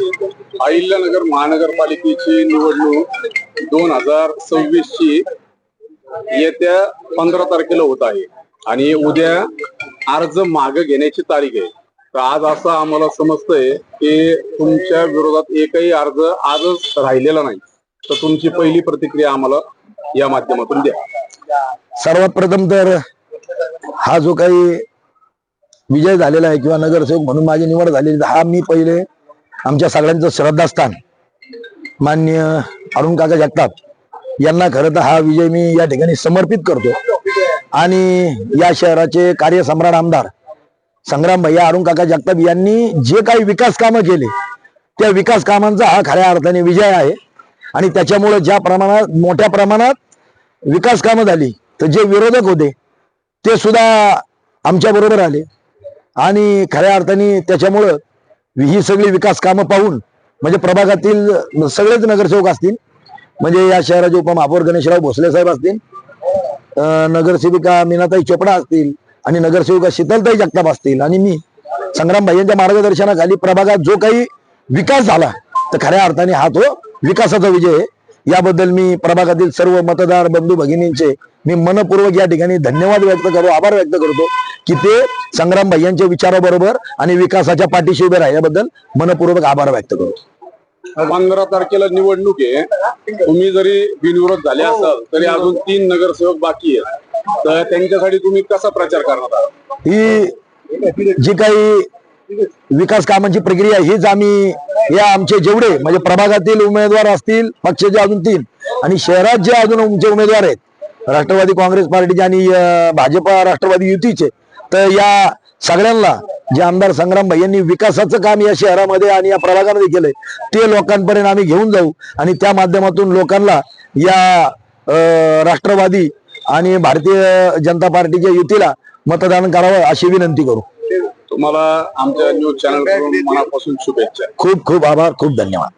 अहिल्यानगर महानगरपालिकेची निवडणूक दोन हजार सव्वीस ची येत्या पंधरा तारखेला होत आहे. आणि उद्या अर्ज मागे घेण्याची तारीख आहे. तर आज असं आम्हाला समजतंय की तुमच्या विरोधात एकही अर्ज आजच राहिलेला नाही. तर तुमची पहिली प्रतिक्रिया आम्हाला या माध्यमातून द्या. सर्वात प्रथम तर हा जो काही विजय झालेला आहे किंवा नगरसेवक म्हणून माझी निवड झालेली हा मी पहिले आमच्या सगळ्यांचं श्रद्धास्थान मान्य अरुण काका जगताप यांना खरं तर हा विजय मी या ठिकाणी समर्पित करतो. आणि या शहराचे कार्यसम्राट आमदार संग्राम भैया अरुण काका जगताप यांनी जे काही विकास कामं केले त्या विकास कामांचा हा खऱ्या अर्थाने विजय आहे. आणि त्याच्यामुळे ज्या प्रमाणात मोठ्या प्रमाणात विकास कामं झाली तर जे विरोधक होते ते सुद्धा आमच्या बरोबर आले. आणि खऱ्या अर्थाने त्याच्यामुळं ही सगळी विकास कामं पाहून म्हणजे प्रभागातील सगळेच नगरसेवक असतील म्हणजे या शहराचे उपमहापौर गणेशराव भोसले साहेब असतील नगरसेविका मीनाताई चोपडा असतील आणि नगरसेविका शीतलताई जगताप असतील आणि मी संग्राम यांच्या मार्गदर्शनाखाली प्रभागात जो काही विकास झाला तर खऱ्या अर्थाने हा तो विकासाचा विजय आहे. याबद्दल मी प्रभागातील सर्व मतदार बंधू भगिनींचे मी मनपूर्वक या ठिकाणी धन्यवाद व्यक्त करतो आभार व्यक्त करतो की ते संग्राम भैयांच्या विचाराबरोबर आणि विकासाच्या पाठीशी उभे राहिल्याबद्दल मनपूर्वक आभार व्यक्त करतो. पंधरा तारखेला निवडणूक आहे. तुम्ही जरी बिनविरोध झाले असाल तरी अजून तीन नगरसेवक बाकी आहेत. तर त्यांच्यासाठी तुम्ही कसा प्रचार करणार आहात? ही जी काही विकास कामांची प्रक्रिया हीच आम्ही या आमचे जेवढे म्हणजे प्रभागातील उमेदवार असतील पक्षाचे अजून तीन आणि शहरात जे अजून आमचे उमेदवार आहेत राष्ट्रवादी काँग्रेस पार्टीचे आणि भाजपा राष्ट्रवादी युतीचे तर या सगळ्यांना जे आमदार संग्राम भाई यांनी विकासाचं काम या शहरामध्ये आणि या प्रभागामध्ये केलंय ते लोकांपर्यंत आम्ही घेऊन जाऊ आणि त्या माध्यमातून लोकांना या राष्ट्रवादी आणि भारतीय जनता पार्टीच्या युतीला मतदान करावं अशी विनंती करू. तुम्हाला आमच्या न्यूज चॅनल मनापासून शुभेच्छा. खूप खूप आभार खूप धन्यवाद.